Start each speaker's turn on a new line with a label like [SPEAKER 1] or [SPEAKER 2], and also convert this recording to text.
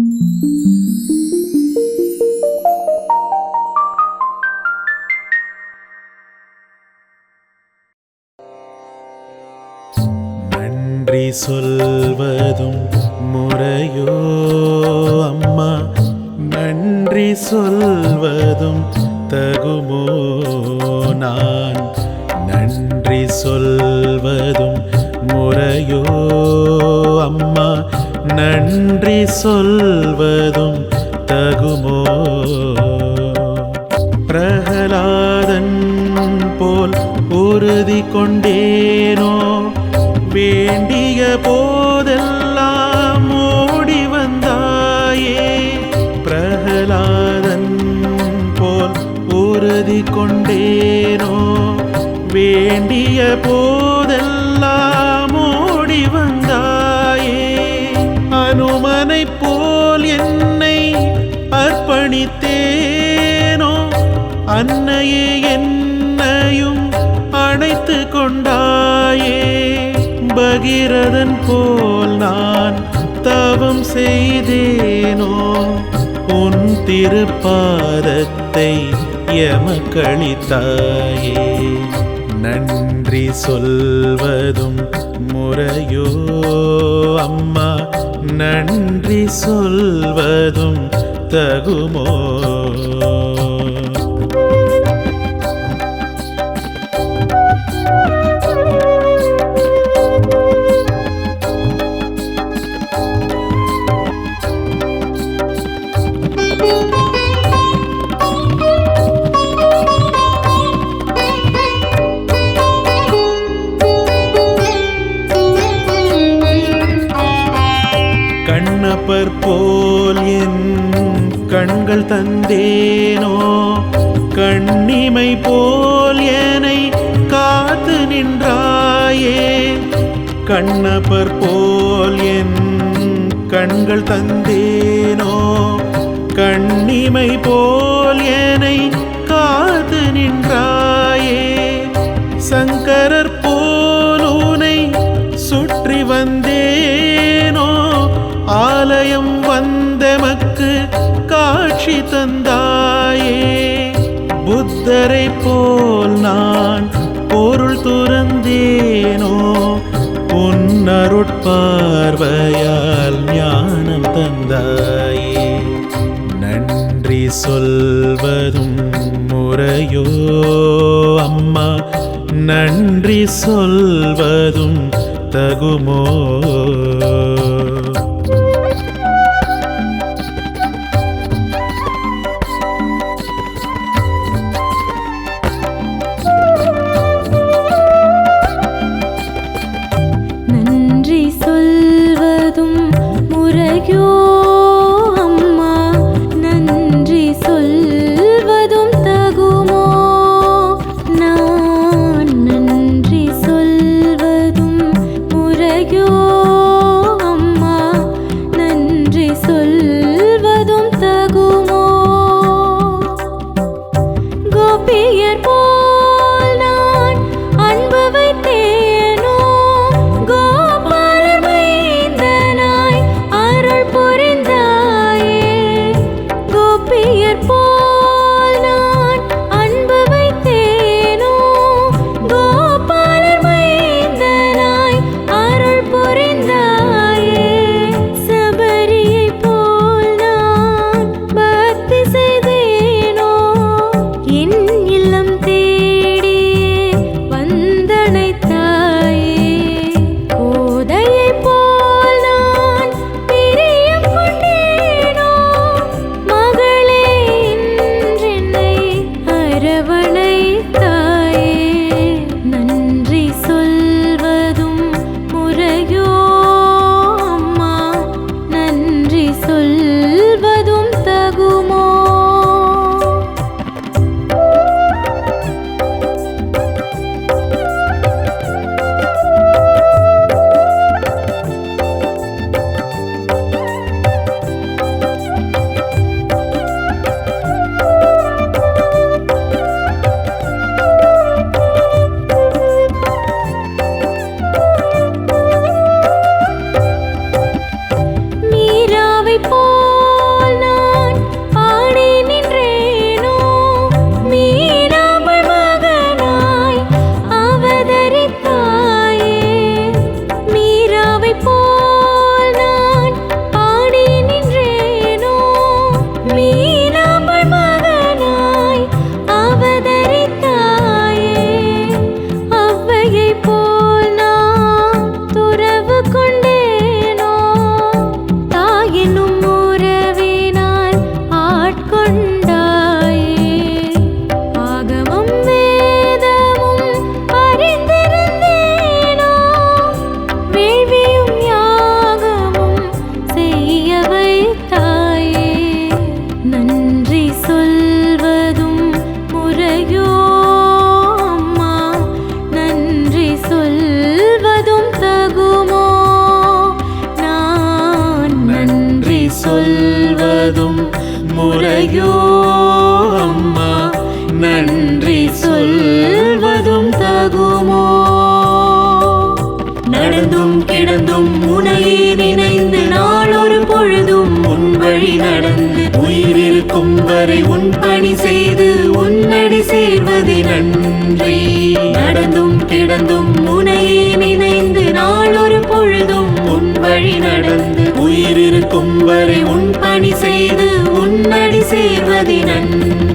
[SPEAKER 1] நன்றி சொல்வதும் முறையோ அம்மா. நன்றி சொல்வதும் தகுமோ நான். நன்றி சொல்வதும் முறையோ அம்மா. நன்றி சொல்வதும் தகுமோ? பிரகலாதன் போல் உறுதி கொண்டேனோ? வேண்டிய போதெல்லாம் ஓடி வந்தாயே? பிரகலாதன் போல் உறுதி கொண்டேனோ? வேண்டிய போதெல்லாம் ஓடி வந்த அர்ப்பணித்தேனோ அன்னையே என்னையும் அணைத்து கொண்டாயே. பகிரதன் போல் நான் தவம் செய்தேனோ உன் திருப்பாதத்தை எமக்களித்தாயே. நன்றி சொல்வதும் முறையோ அம்மா நன்றி சொல்வதும் தகுமோ. கண்ணப்பர் போ கண்கள் தந்தேனோ? கண்ணிமை போல் ஏனை காத்து நின்றாயே. கண்ணப்பர் போல் என் கண்கள் தந்தேனோ? கண்ணிமை போல் காட்சி தந்தாயே. புத்தரை போல் நான் பொருள் துறந்தேனோ? உன்னருட்பார்வையால் ஞானம் தந்தாயே. நன்றி சொல்வதும் முறையோ? அம்மா நன்றி சொல்வதும் தகுமோ?
[SPEAKER 2] இருக்கும் வரை உன் பணி செய்து உன்னடி சேர்வது நன்றி. நடந்தும் கிடந்தும் முனையே நினைந்து நாளொரு பொழுதும் உன் வழி நடந்து உயிரிருக்கும் வரை உன் பணி செய்து உன்னடி சேர்வது நன்றி.